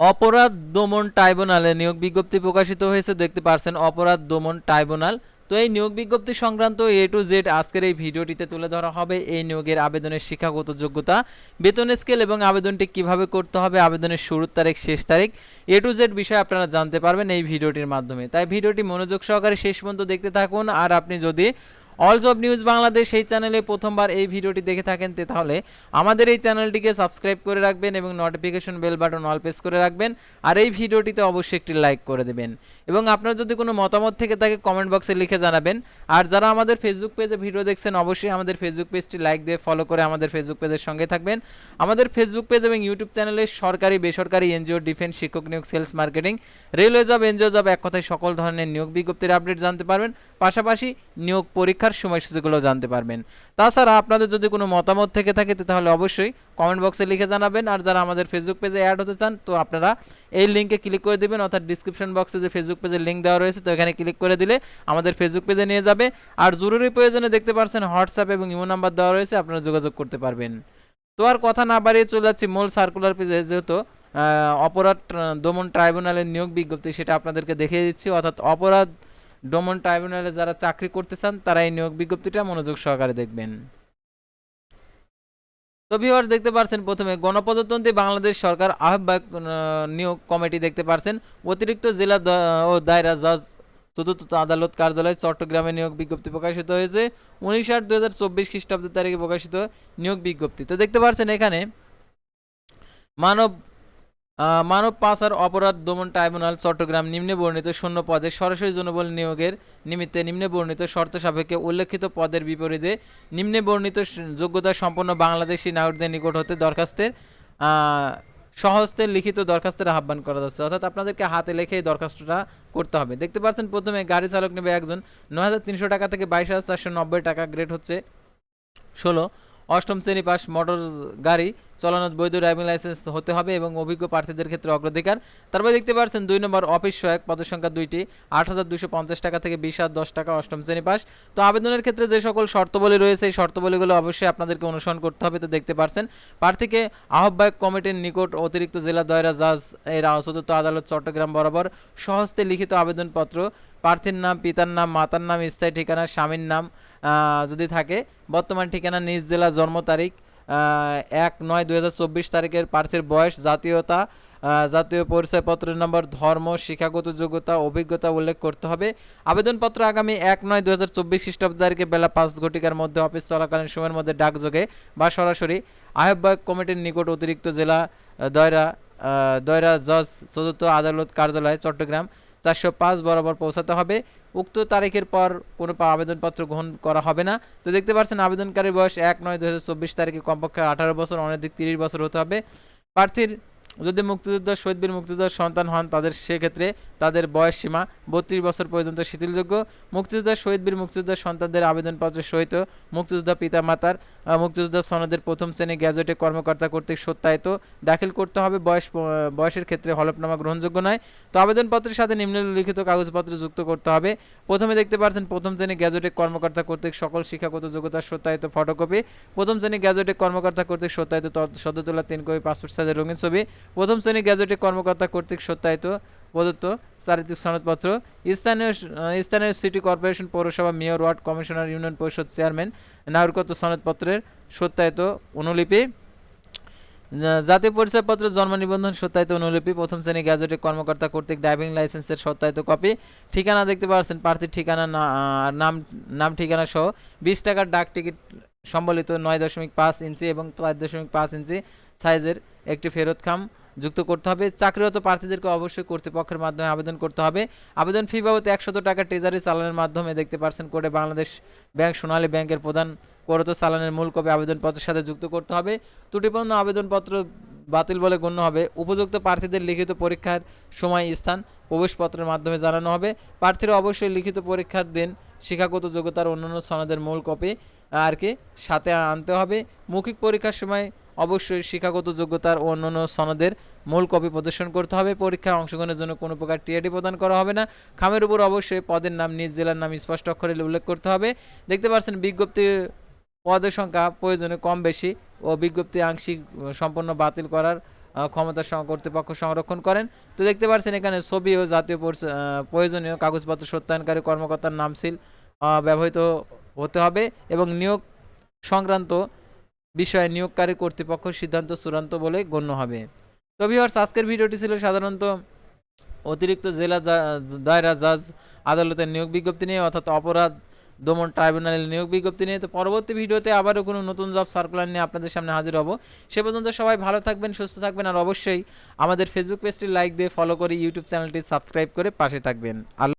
অপরাধ দমন ট্রাইব্যুনালে নিয়োগ বিজ্ঞপ্তি প্রকাশিত হয়েছে, দেখতে পারছেন অপরাধ দমন ট্রাইব্যুনাল। তো এই নিয়োগ বিজ্ঞপ্তি সংক্রান্ত এ টু জেড আজকের এই ভিডিওটিতে তুলে ধরা হবে এই নিয়োগের আবেদনের শিক্ষাগত যোগ্যতা, বেতন স্কেল এবং আবেদনটি কীভাবে করতে হবে, আবেদনের শুরুর তারিখ, শেষ তারিখ। এ টু জেড বিষয়ে আপনারা জানতে পারবেন এই ভিডিওটির মাধ্যমে। তাই ভিডিওটি মনোযোগ সহকারে শেষ পর্যন্ত দেখতে থাকুন। আর আপনি যদি অল জব নিউজ বাংলাদেশ এই চ্যানেলে প্রথমবার এই ভিডিওটি দেখে থাকেন তাহলে আমাদের এই চ্যানেলটিকে সাবস্ক্রাইব করে রাখবেন এবং notification bell button all press করে রাখবেন, আর এই ভিডিওটিতে অবশ্যই একটি লাইক করে দেবেন। এবং আপনার যদি কোনো মতামত থেকে থাকে কমেন্ট বক্সে লিখে জানাবেন। আর যারা আমাদের ফেসবুক পেজে ভিডিও দেখছেন, অবশ্যই আমাদের ফেসবুক পেজটি লাইক দিয়ে ফলো করে আমাদের ফেসবুক পেজের সঙ্গে থাকবেন। আমাদের ফেসবুক পেজ এবং ইউটিউব চ্যানেলে সরকারি, বেসরকারি এনজিও ডিফেন্স শিক্ষক নিয়োগ sales marketing railway job NGO job এক কথায় সকল ধরনের নিয়োগ বিজ্ঞপ্তির আপডেট জানতে পারবেন। পাশাপাশি নিয়োগ পরীক্ষার সময়সূচিগুলো জানতে পারবেন। তাছাড়া আপনাদের যদি কোনো মতামত থেকে থাকে তাহলে অবশ্যই কমেন্ট বক্সে লিখে জানাবেন। আর যারা আমাদের ফেসবুক পেজে অ্যাড হতে চান, তো আপনারা এই লিঙ্কে ক্লিক করে দেবেন। অর্থাৎ ডিসক্রিপশন বক্সে যে ফেসবুক পেজের লিঙ্ক দেওয়া রয়েছে, তো এখানে ক্লিক করে দিলে আমাদের ফেসবুক পেজে নিয়ে যাবে। আর জরুরি প্রয়োজনে দেখতে পারছেন হোয়াটসঅ্যাপ এবং ইমো নাম্বার দেওয়া রয়েছে, আপনারা যোগাযোগ করতে পারবেন। তো আর কথা না বাড়িয়ে চলে যাচ্ছি মূল সার্কুলার পেজে যেহেতু অপরাধ দমন ট্রাইব্যুনালের নিয়োগ বিজ্ঞপ্তি, সেটা আপনাদেরকে দেখিয়ে দিচ্ছি। অর্থাৎ অপরাধ দমন ট্রাইব্যুনালে যারা চাকরি করতে চান তারা এই নিয়োগ বিজ্ঞপ্তিটা মনোযোগ সহকারে দেখবেন। তো ভিউয়ার্স দেখতে পারছেন প্রথমে গণপ্রজাতন্ত্রী বাংলাদেশ সরকার আহ্বায়ক নিয়োগ কমিটি দেখতে পারছেন। অতিরিক্ত জেলা ও দায়রা জজ চতুর্থ আদালত কার্যালয় চট্টগ্রামে নিয়োগ বিজ্ঞপ্তি প্রকাশিত হয়েছে। উনিশ আট দু হাজার চব্বিশ খ্রিস্টাব্দ তারিখে প্রকাশিত নিয়োগ বিজ্ঞপ্তি। তো দেখতে পারছেন এখানে মানব মানব পাচার অপরাধ দমন ট্রাইব্যুনাল, চট্টগ্রাম নিম্নে বর্ণিত শূন্য পদে সরাসরি জনবল নিয়োগের নিমিত্তে নিম্নে বর্ণিত শর্ত সাপেক্ষে উল্লেখিত পদের বিপরীতে নিম্নে বর্ণিত যোগ্যতা সম্পন্ন বাংলাদেশি নাগরিকদের নিকট হতে দরখাস্তের সহস্তে লিখিত দরখাস্তের আহ্বান করা যাচ্ছে। অর্থাৎ আপনাদেরকে হাতে লেখে এই দরখাস্তটা করতে হবে। দেখতে পাচ্ছেন, প্রথমে গাড়ি চালক নেবে একজন। নয় হাজার তিনশো টাকা থেকে বাইশ হাজার চারশো নব্বই টাকা গ্রেড হচ্ছে। ষোলো অষ্টম শ্রেণি পাস মোটর গাড়ি চালানোর বৈধ ড্রাইভিং লাইসেন্স হতে হবে এবং অভিজ্ঞ প্রার্থীদের ক্ষেত্রে অগ্রাধিকার। তারপরে দেখতে পাচ্ছেন দুই নম্বর অফিস সহায়ক পদের সংখ্যা দুইটি, আট হাজার দুশো পঞ্চাশ টাকা থেকে বিশ হাজার দশ টাকা অষ্টম শ্রেণি পাস। তো আবেদনের ক্ষেত্রে যে সকল শর্তবলী রয়েছে, এই শর্তবলীগুলো অবশ্যই আপনাদেরকে অনুসরণ করতে হবে। তো দেখতে পারছেন, প্রার্থীকে আহ্বায়ক কমিটির নিকট অতিরিক্ত জেলা দয়রা জাজ এর চতুর্থ আদালত, চট্টগ্রাম বরাবর সহস্তে লিখিত আবেদনপত্র প্রার্থীর নাম, পিতার নাম, মাতার নাম, স্থায়ী ঠিকানা, স্বামীর নাম যদি থাকে, বর্তমান ঠিকানা নিজ জেলা জন্ম তারিখ এক নয় চব্বিশ তারিখের প্রার্থীর বয়স, জাতীয়তা জাতীয় পরিচয়পত্রের নম্বর, ধর্ম, শিক্ষাগত যোগ্যতা, অভিজ্ঞতা উল্লেখ করতে হবে। আবেদনপত্র আগামী এক নয় দু হাজার চব্বিশ খ্রিস্টাব্দ তারিখে বেলা পাঁচ ঘটিকার মধ্যে অফিস চলাকালীন সময়ের মধ্যে ডাকযোগে বা সরাসরি আহ্বায়ক কমিটির নিকট অতিরিক্ত জেলা দয়রা দয়রা জজ, চতুর্থ আদালত কার্যালয়, চট্টগ্রাম চারশো পাঁচ বরাবর পৌঁছাতে হবে। উক্ত তারিখের পর কোনো আবেদনপত্র গ্রহণ করা হবে না। তো দেখতে পাচ্ছেন, আবেদনকারীর বয়স এক নয় দু তারিখে কমপক্ষে আঠারো বছর অনধিক তিরিশ বছর হতে হবে। প্রার্থীর যদি মুক্তিযোদ্ধা শহীদ বীর মুক্তিযোদ্ধার সন্তান হন, তাদের সেক্ষেত্রে তাদের বয়স সীমা বত্রিশ বছর পর্যন্ত শিথিলযোগ্য। মুক্তিযোদ্ধা শহীদ বীর মুক্তিযোদ্ধার সন্তানদের আবেদনপত্রের সহিত মুক্তিযোদ্ধা পিতা মাতার মুক্তিযোদ্ধা সনদের প্রথম শ্রেণি গ্যাজেটে কর্মকর্তা কর্তৃক সত্যায়িত। দাখিল করতে হবে বয়স বয়সের ক্ষেত্রে হলফনামা গ্রহণযোগ্য নয়। তো আবেদনপত্রের সাথে নিম্নলিখিত কাগজপত্র যুক্ত করতে হবে। প্রথমে দেখতে পাচ্ছেন, প্রথম শ্রেণি গ্যাজেটে কর্মকর্তা কর্তৃক সকল শিক্ষাগত যোগ্যতার সত্যায়িত ফটোকপি। প্রথম শ্রেণি গ্যাজেটে কর্মকর্তা কর্তৃক সত্যায়িত সদ্য তোলা তিন কপি পাসপোর্ট সাইজের রঙিন ছবি। প্রথম শ্রেণি গ্যাজেটে কর্মকর্তা কর্তৃক সত্যায়িত প্রদত্ত চারিত্রিক সনদপত্র, স্থানীয় স্থানীয় সিটি কর্পোরেশন পৌরসভা মেয়র, ওয়ার্ড কমিশনার, ইউনিয়ন পরিষদ চেয়ারম্যান নাগরিকত্ব সনদপত্রের সত্যায়িত অনুলিপি। জাতীয় পরিচয়পত্র জন্ম নিবন্ধন সত্যায়িত অনুলিপি, প্রথম শ্রেণি গ্যাজেটে কর্মকর্তা কর্তৃক ড্রাইভিং লাইসেন্সের সত্যায়িত কপি। ঠিকানা দেখতে পাচ্ছেন, প্রার্থীর ঠিকানা নাম নাম ঠিকানা সহ বিশ টাকার ডাক টিকিট সম্বলিত নয় দশমিক পাঁচ ইঞ্চি এবং পাঁচ দশমিক পাঁচ ইঞ্চি সাইজের একটি ফেরত খাম যুক্ত করতে হবে। চাকরিরত প্রার্থীদেরকে অবশ্যই কর্তৃপক্ষের মাধ্যমে আবেদন করতে হবে। আবেদন ফি বাবদ একশত টাকা ট্রেজারি চালানের মাধ্যমে দেখতে পারছেন কোর্টে বাংলাদেশ ব্যাংক সোনালী ব্যাংকের প্রধান করত চালানের মূল কপি আবেদনপত্রের সাথে যুক্ত করতে হবে। ত্রুটিপূর্ণ আবেদনপত্র বাতিল বলে গণ্য হবে। উপযুক্ত প্রার্থীদের লিখিত পরীক্ষার সময় স্থান প্রবেশপত্রের মাধ্যমে জানানো হবে। প্রার্থীরা অবশ্যই লিখিত পরীক্ষার দিন, শিক্ষাগত যোগ্যতার অন্যান্য সনদের মূল কপি আর কি সাথে আনতে হবে। মৌখিক পরীক্ষার সময় অবশ্যই শিক্ষাগত যোগ্যতার ও অন্যান্য সনদের মূল কপি প্রদর্শন করতে হবে। পরীক্ষায় অংশগ্রহণের জন্য কোনো প্রকার টিআরডি প্রদান করা হবে না। খামের উপর অবশ্যই পদের নাম, নিজ জেলার নাম স্পষ্ট অক্ষরে উল্লেখ করতে হবে। দেখতে পাচ্ছেন, বিজ্ঞপ্তি পদের সংখ্যা প্রয়োজনে কম বেশি ও বিজ্ঞপ্তি আংশিক সম্পূর্ণ বাতিল করার ক্ষমতা কর্তৃপক্ষ সংরক্ষণ করেন। তো দেখতে পাচ্ছেন এখানে ছবি ও জাতীয় প্রয়োজনীয় কাগজপত্র সত্যায়নকারী কর্মকর্তার নাম সিল ব্যবহৃত হতে হবে এবং নিয়োগ সংক্রান্ত বিষয়ে নিয়োগকারী কর্তৃপক্ষ সিদ্ধান্ত চূড়ান্ত বলে গণ্য হবে। তো ভিউয়ার্স আজকের ভিডিওটি ছিল সাধারণত অতিরিক্ত জেলা দায়রা জাজ আদালতের নিয়োগ বিজ্ঞপ্তি নিয়ে অর্থাৎ অপরাধ দমন ট্রাইব্যুনালের নিয়োগ বিজ্ঞপ্তি নিয়ে। তো পরবর্তী ভিডিওতে আবারও কোনো নতুন জব সার্কুলার নিয়ে আপনাদের সামনে হাজির হব। সে পর্যন্ত সবাই ভালো থাকবেন, সুস্থ থাকবেন আর অবশ্যই আমাদের ফেসবুক পেজটি লাইক দিয়ে ফলো করে ইউটিউব চ্যানেলটি সাবস্ক্রাইব করে পাশে থাকবেন। আল্লাহ